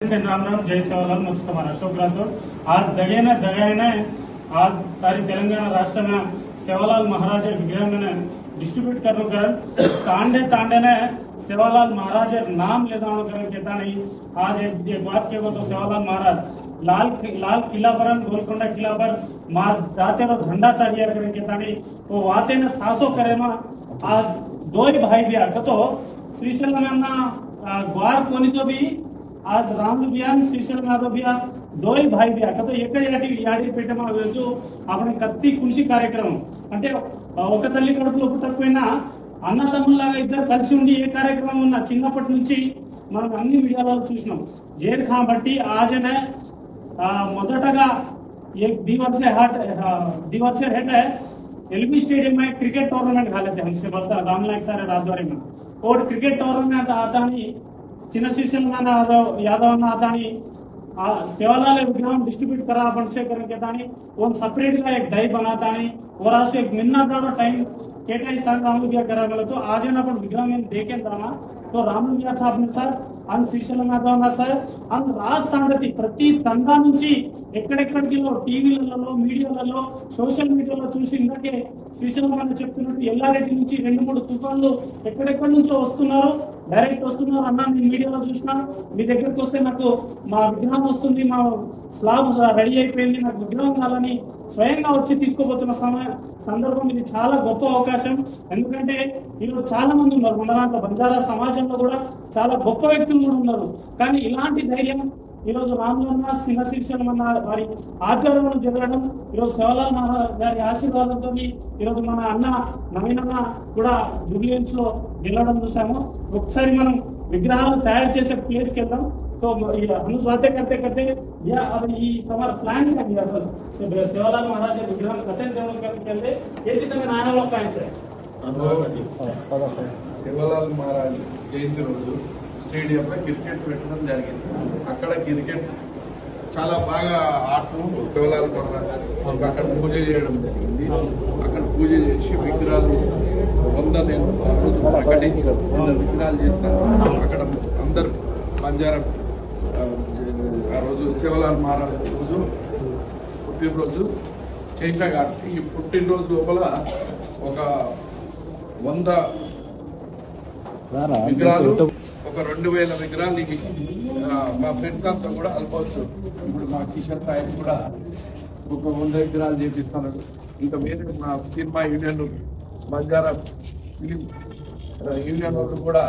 राम राम जय सेवालाल तुम्हारा। अशोक राठौर आज जगह न जगह ने आज सारी तेलंगाना राष्ट्र में सेवालाल महाराज विग्रह में डिस्ट्रीब्यूट करने कारण। तांडे तांडे ने सेवालाल महाराज नाम ले जाने कारण कहता नहीं। आज एक, एक बात कहो तो सेवालाल महाराज लाल लाल किला पर गोलकोंडा किला पर मार जाते रहो झंडा चढ़िया कारण कहता नहीं। वो वाते ने सासो करे मा। आज दो ही भाई भी आकर तो श्रीशैलम ग्वार कोनी तो भी आज राम बियान శ్రీశైలం యాదవ్ బియా దోయ్ భాయ్ బియా కతో ఎక్కడ యాడి యాడి పెట్టమా రోజు આપણે కత్తి కృషి కార్యక్రమం అంటే ఒక తల్లి కడుపులో పుట్టకపోయినా అన్నదమ్ములాగా ఇద్దరు కలిసి ఉండి ఏ కార్యక్రమం ఉన్నా చిన్నప్పటి నుంచి మనం అన్ని మీడియాలో చూసినాం జైర్ ఖాన్ బట్టి ఆజనే ఆ, మొదటగా एक दीवार से हट हाँ, दीवार से हट है एलबी स्टेडियम में क्रिकेट टूर्नामेंट घाले थे हमसे बोलता राम नायक सारे राजद्वारे में और क्रिकेट टूर्नामेंट आता नहीं చిన్న శిష్యులున్న యాదవ్ అన్న దాని ఆ శివాలయ విగ్రహం డిస్ట్రిబ్యూట్ కరా అభిషేకరికి దాని ఓన్ సపరేట్గా డైప్ అన్న దాని ఓరాసు ఎక్ మిన్నర్ టైం కేటాయిస్తాను రాముగ్యా గ్రహాలతో ఆజైనా విగ్రహం ఏం దేకేంద్రామా? సో రాముగ్యా సాబ్ని సార్ అండ్ శిష్యులన్నదో అన్నారు సార్ అండ్ రాస్తాగతి ప్రతి తండా నుంచి ఎక్కడెక్కడికి టీవీలలో మీడియాలలో సోషల్ మీడియాలో చూసి ఇందాకే శిష్యులు చెప్తున్నట్టు ఎల్లారెడ్డి నుంచి రెండు మూడు తుఫాన్లు ఎక్కడెక్కడి నుంచో వస్తున్నారో. డైరెక్ట్ వస్తున్నారు అన్న నేను మీడియాలో చూసిన. మీ దగ్గరకు వస్తే నాకు మా విగ్రహం వస్తుంది మా స్లాబ్ రెడీ అయిపోయింది నాకు విగ్రహం కావాలని స్వయంగా వచ్చి తీసుకోబోతున్న సమయ సందర్భం ఇది చాలా గొప్ప అవకాశం. ఎందుకంటే ఈరోజు చాలా మంది ఉన్నారు. మన దాంట్లో బంజారా సమాజంలో కూడా చాలా గొప్ప వ్యక్తులు కూడా ఉన్నారు. కానీ ఇలాంటి ధైర్యం ఈ ఈరోజు రామజన్మ సింహ శిక్షణ మన వారి ఆచారం జరగడం ఈ రోజు శివలాల్ మహారాజ్ గారి ఆశీర్వాదంతో ఈ రోజు మన అన్న నవీనన్న కూడా జూబ్లియన్స్లో గెలవడం చూసాము ఒకసారి మనం విగ్రహాలు తయారు చేసే ప్లేస్కి వెళ్దాం. సో ఈ అను స్వాతే కట్టే కట్టే అది ఈ తమరు ప్లాన్ కానీ అసలు. సేవలాల్ మహారాజ్ విగ్రహాలు కసేం దేవుడు ఏది తమ నాయనలో ఆయన శివలాల్ మహారాజ్ జయంతి రోజు స్టేడియంలో క్రికెట్ పెట్టడం జరిగింది. అక్కడ క్రికెట్ చాలా బాగా ఆటలు శివలాల్ మహారాజ్ అక్కడ పూజ చేయడం జరిగింది. అక్కడ పూజ చేసి విగ్రహాలు వంద నేను ఆ రోజు వంద విగ్రహాలు చేస్తాను. అక్కడ అందరు బంజారా ఆ, ఆ రోజు శివలాల్ మహారాజ్ రోజు పుట్టినరోజు. చేసిన కాబట్టి ఈ పుట్టినరోజు లోపల ఒక వంద విగ్రహాలు ఒక రెండు వేల విగ్రహాలు ఇవి, మా ఫ్రెండ్స్ అంతా కూడా ఆల్మోస్ట్ ఇప్పుడు మా కిషన్ సాయి కూడా ఒక వంద విగ్రహాలు చేపిస్తాను ఇంకా వేరే మా cinema union Banjara film union వాళ్ళు కూడా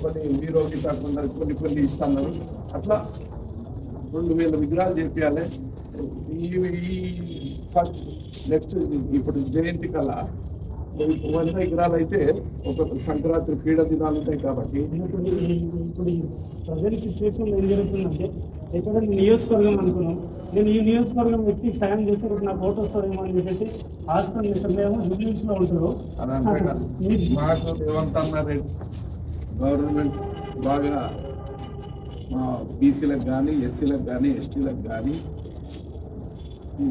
కొన్ని హీరోకి గిటా కొన్ని కొన్ని ఇస్తున్నారు. అట్లా రెండు వేల విగ్రహాలు చేపించాలి ఈ ఈ ఫస్ట్ నెక్స్ట్ ఇప్పుడు జయంతి కళ వంద విగ్రహాలు అయితే ఒక సంక్రాంతి క్రీడా దినాలు ఉంటాయి కాబట్టి. ఇప్పుడు ఇప్పుడు ప్రజెంట్ సిచ్యువేషన్ ఏం జరుగుతుందంటే ఎక్కడ నియోజకవర్గం అనుకున్నాం. నేను ఈ నియోజకవర్గం వ్యక్తికి సాయం చేస్తే రేపు నాకు ఓటు వస్తారేమో అని చెప్పేసి హాస్పిటల్ చేస్తారేమో జూబ్లీస్లో ఉంటారు. మాకు గవర్నమెంట్ బాగా మా బీసీలకు కానీ ఎస్సీలకు కానీ ఎస్టీలకు కానీ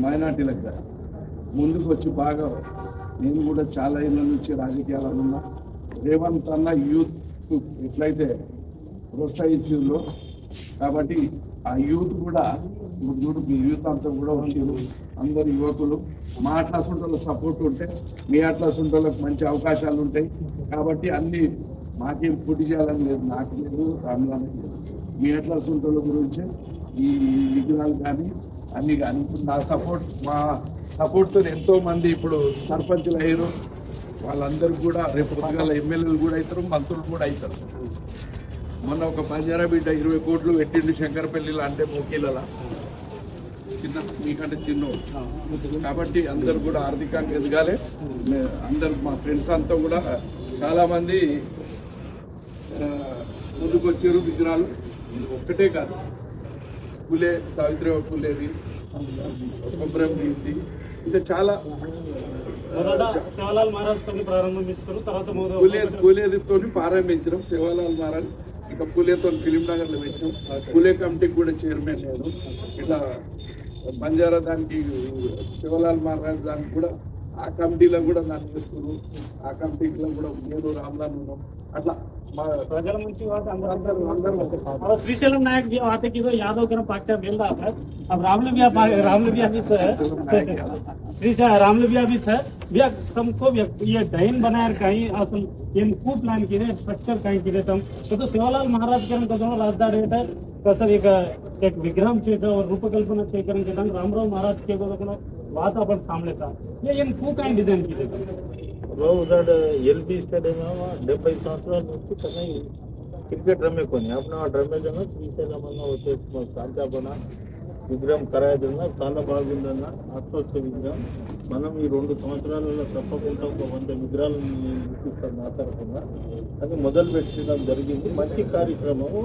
మైనార్టీలకు కానీ ముందుకు వచ్చి బాగా నేను కూడా చాలా ఏళ్ళ నుంచి రాజకీయాలలో ఉన్నా. రేవంత్ అన్న యూత్ ఎట్లయితే ప్రోత్సహించిందో కాబట్టి ఆ యూత్ కూడా ఇప్పుడు చూడు మీ యూత్ అంతా కూడా వచ్చారు అందరు యువకులు. మా అట్లా సుంటలో సపోర్ట్ ఉంటే మీ అట్లా సుంటలకు మంచి అవకాశాలు ఉంటాయి. కాబట్టి అన్ని మాకేం పోటీ చేయాలని లేదు. నాకు లేదు రామలానికి లేదు. మీ అట్లా సుంటల గురించి ఈ విగ్రహాలు కానీ అన్ని కానీ. నా సపోర్ట్ మా సపోర్ట్తో ఎంతో మంది ఇప్పుడు సర్పంచ్లు అయ్యారు. వాళ్ళందరూ కూడా రేపు పొద్దుగాల ఎమ్మెల్యేలు కూడా అవుతారు మంత్రులు కూడా అవుతారు. మొన్న ఒక పంజారా బిడ్డ ఇరవై కోట్లు పెట్టిండు శంకరపల్లిలో అంటే మోకీలలా చిన్న మీకంటే చిన్న కాబట్టి అందరు కూడా ఆర్థికంగా ఎదగాలి. అందరు మా ఫ్రెండ్స్ అంతా కూడా చాలా మంది ముందుకొచ్చారు విగ్రహాలు. ఇది ఒక్కటే కాదు. పులే సావిత్రిబాయి పులేది కొబ్బరం ఇంకా చాలా పులేదితో ప్రారంభించడం శివాలాల్ మహారాజ్ ఇక పులేతో ఫిలిం నగర్లో పెట్టాం పులే కమిటీకి కూడా చైర్మన్ నేను. ఇట్లా బంజారా దానికి శివలాల్ మహారాజ్ దానికి కూడా ఆ కమిటీలో కూడా నన్ను వేసుకున్నాను ఆ కమిటీలో కూడా నేను రామ్లాన్ ఉన్నాం. అట్లా మా प्रजल मुंशी वहाँ से अंदर अंदर अंदर और श्रीशैलम नायक जी वहाँ की तो यादव ग्राम पाक्टा मिल रहा है अब रामल भी आप रामल भी अभी है श्री रामल भी अभी है भैया तुमको भी ये डाइन बनाया कहीं असल ये कू प्लान किए स्ट्रक्चर कहीं किए तुम तो, तो सेवालाल महाराज के कदम राजदा रेट है कसं एक एक विग्रह చేయడం और रूपकल्पना చేయడం చేయడం रामराव महाराज के को बात अपन सामने था ये इन कू कहीं डिजाइन किए ఉదాహరణ ఎల్బీ స్టేడియం డెబ్బై సంవత్సరాల నుంచి తన క్రికెట్ రమ్మేకొని అప్పుడు ఆ రమ్మేదన్న శ్రీశైలం అన్న వచ్చేసి సాంతాపన విగ్రహం ఖరాదన్న చాలా బాగుందన్న అత్వత్స విగ్రహం మనం ఈ రెండు సంవత్సరాలలో తప్పకుండా ఒక వంద విగ్రహాలను నేను చూపిస్తాను నా తరఫున అది మొదలు పెట్టడం జరిగింది మంచి కార్యక్రమము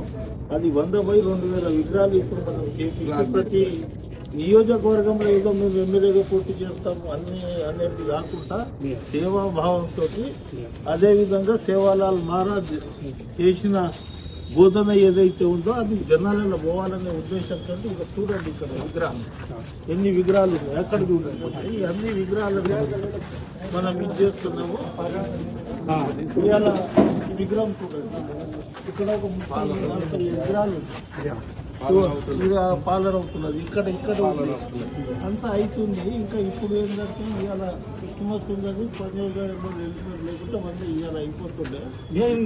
అది వంద బై రెండు వేల విగ్రహాలు ఇప్పుడు మనం చేపించి ప్రతి నియోజకవర్గంలో ఏదో మేము ఎమ్మెల్యేగా పూర్తి చేస్తాము అన్ని అనేది కాకుండా సేవాభావంతో అదే విధంగా సేవాలాల్ మహారాజ్ చేసిన బోధన ఏదైతే ఉందో అది జనాలలో పోవాలనే ఉద్దేశంతో ఇక చూడండి ఇక్కడ విగ్రహం. ఎన్ని విగ్రహాలు అక్కడ చూడండి? ఈ అన్ని విగ్రహాలను మనం ఇది చేస్తున్నాము. ఇవాళ విగ్రహం చూడండి. ఇక్కడ ఒక ముప్పై విగ్రహాలు పార్లర్ అవుతున్నది ఇక్కడ ఇక్కడ అంతా అవుతుంది ఇంకా ఇప్పుడు ఏంటంటే ఇవాళ ఉండదు ఉన్నది గారు లేకుంటే మంది ఇవాళ అయిపోతుండే.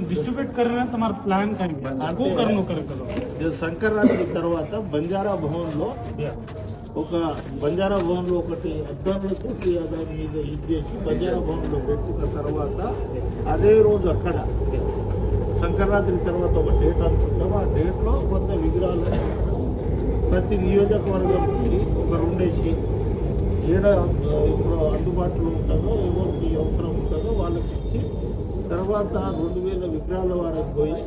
డిస్ట్రిబ్యూట్ ప్లాన్ సంక్రాంతి తర్వాత బంజారా భవన్లో ఒక బంజారా భవన్లో ఒకటి అద్దాన్ని కొట్టి దాని మీద ఇది చేసి బంజారా భవన్లో పెట్టిన తర్వాత అదే రోజు అక్కడ సంక్రాంతి తర్వాత ఒక డేట్ అనుకుంటాం ఆ డేట్లో కొంత విగ్రహాలు ప్రతి నియోజకవర్గంకి ఒక రెండేసి ఏడ ఇప్పుడు అందుబాటులో ఉంటుందో ఎవరికి అవసరం ఉంటుందో వాళ్ళకి ఇచ్చి తర్వాత రెండు వేల విగ్రహాల వరకు పోయి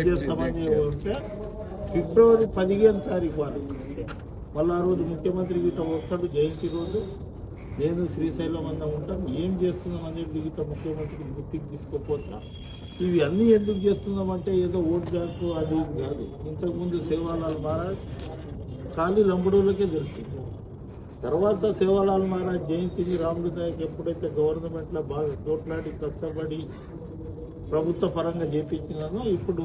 చేస్తామని ఉంటే ఫిబ్రవరి పదిహేను తారీఖు వరకు. మళ్ళీ ఆ రోజు ముఖ్యమంత్రి గిట్ట వస్తాడు జయంతి రోజు. నేను శ్రీశైలం అన్న ఉంటాం. ఏం చేస్తున్నాం అనేది గిట్ట ముఖ్యమంత్రి గుర్తికి తీసుకోపోతా ఇవి అన్నీ ఎందుకు చేస్తున్నామంటే ఏదో ఓట్ బ్యాంకు అది ఇది కాదు. ఇంతకుముందు సేవాలాల్ మహారాజ్ ఖాళీ లంబడోళ్ళకే తెలుసు. తర్వాత సేవాలాల్ మహారాజ్ జయంతిని రాముడి నాయక్ ఎప్పుడైతే గవర్నమెంట్లో బాగా తోట్లాడి కష్టపడి ప్రభుత్వ పరంగా చేపించినానో ఇప్పుడు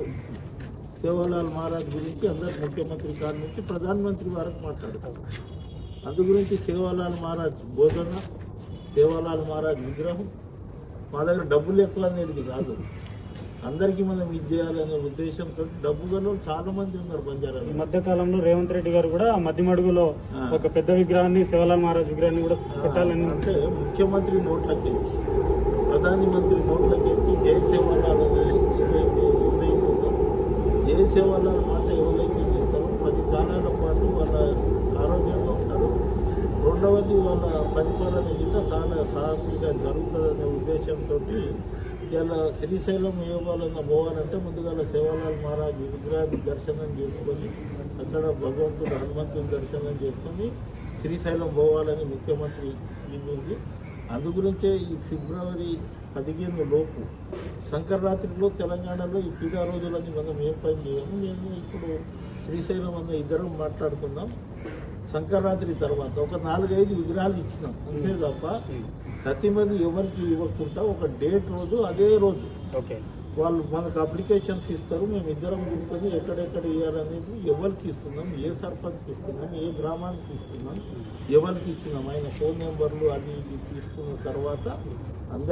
సేవాలాల్ మహారాజ్ గురించి అందరు ముఖ్యమంత్రి గారి నుంచి ప్రధానమంత్రి వరకు మాట్లాడతారు. అందు గురించి సేవాలాల్ మహారాజ్ బోధన సేవాలాల్ మహారాజ్ విగ్రహం మా దగ్గర డబ్బులు ఎక్కువ అనేది కాదు. అందరికీ మనం ఇది చేయాలనే ఉద్దేశంతో డబ్బు గల చాలా మంది ఉన్నారు ఈ బంజారాలో మధ్య కాలంలో రేవంత్ రెడ్డి గారు కూడా మధ్యమడుగులో. ఒక పెద్ద విగ్రహాన్ని శివలాల్ మహారాజ్ విగ్రహాన్ని కూడా పెట్టాలని అంటే ముఖ్యమంత్రి నోట్లకి ప్రధాని మంత్రి నోట్లకి ఎక్కి జై సేవలాల్ అనేది ఏదైతే ఏదైతుందో జై సేవలాల్ మాట ఎవరైతే ఇస్తారో పది కాలాల పాటు వాళ్ళ ఆరోగ్యంగా ఉంటారు రెండవది వాళ్ళ పరిపాలన గిట్ట చాలా సాఫీగా జరుగుతుందనే ఉద్దేశంతో ఇలా శ్రీశైలం యోగాలన్న పోవాలంటే ముందుగా సేవలాల్ మహారాజ్ విగ్రహాన్ని దర్శనం చేసుకొని అక్కడ భగవంతుడు హనుమంతుని దర్శనం చేసుకొని శ్రీశైలం పోవాలని ముఖ్యమంత్రి ఇది అందు గురించే ఈ ఫిబ్రవరి పదిహేను లోపు సంక్రాంతిలో తెలంగాణలో ఈ పీడా రోజులని మనం ఏం పని చేయము? నేను ఇప్పుడు శ్రీశైలం అన్న ఇద్దరం మాట్లాడుకుందాం. సంక్రాంతి తర్వాత ఒక నాలుగైదు విగ్రహాలు ఇచ్చినాం. అంతే తప్ప ప్రతి మంది ఎవరికి ఇవ్వకుండా ఒక డేట్ రోజు అదే రోజు. ఓకే. వాళ్ళు మనకు అప్లికేషన్స్ ఇస్తారు మేము ఇద్దరం కూర్చొని ఎక్కడెక్కడ ఇవ్వాలనేది ఎవరికి ఇస్తున్నాం ఏ సర్పంచ్కి ఇస్తున్నాం ఏ గ్రామానికి ఇస్తున్నాం ఎవరికి ఇచ్చినాం. ఆయన ఫోన్ నెంబర్లు అది ఇది తీసుకున్న తర్వాత అందరి